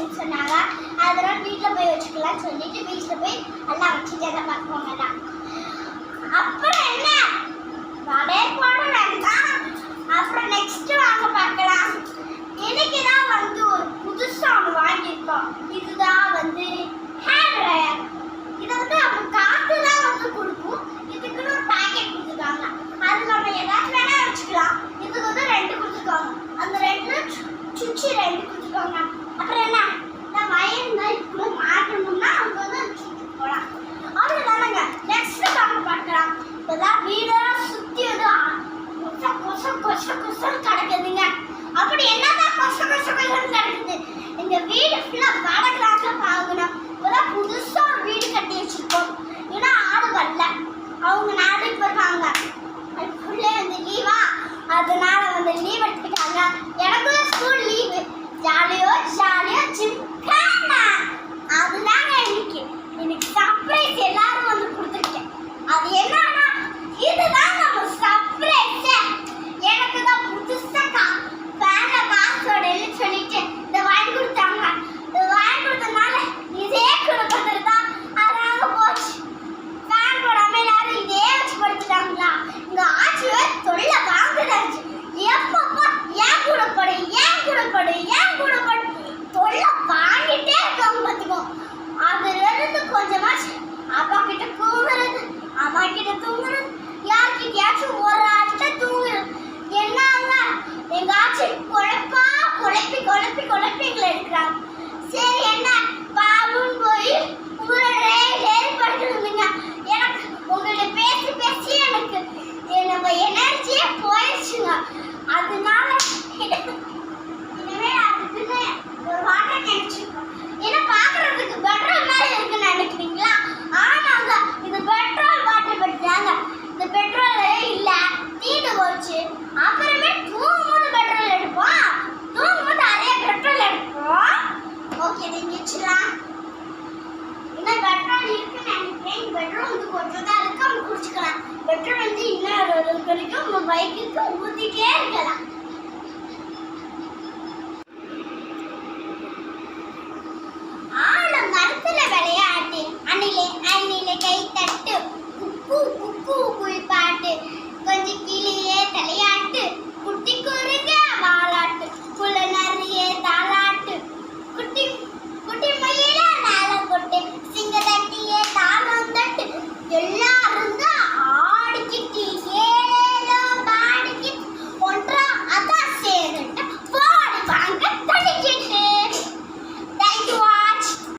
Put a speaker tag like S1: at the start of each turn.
S1: அப்படின்னு சொன்னாங்க. அதெல்லாம் வீட்டில் போய் வச்சுக்கலாம்னு சொல்லிட்டு வீட்டில் போய் எல்லாம் வச்சுக்கிறத பார்க்குவாங்க தான் அப்புறம் என்ன? வடை போட அப்புறம் நெக்ஸ்ட் வாங்க பார்க்கலாம். இன்னைக்கு தான் வந்து ஒரு புதுசாக ஒன்று வாங்கியிருக்கோம். இதுதான் வந்து ஹேர் ட்ரையர் இதை வந்து அவங்க காற்று தான் வந்து கொடுக்கும். இதுக்குன்னு ஒரு பேக்கெட் கொடுத்துருக்காங்க. அது நம்ம ஏதாச்சும் வேணா வச்சுக்கலாம். இதுக்கு வந்து ரெண்டு கொடுத்துருக்காங்க. அந்த ரெண்டு சுச்சி ரெண்டு கொடுத்துருக்காங்க. அப்புறம் என்ன? em đi, lúc mà கொஞ்சம் தான் குடிச்சுக்கலாம். பெட்ரோல் வந்து இன்னும் வரைக்கும் நம்ம பைக்குக்கு ஊற்றிட்டே இருக்கலாம். கை தட்டு. குக்கு குக்கு குளிப்பாட்டு. கொஞ்சம் கிளி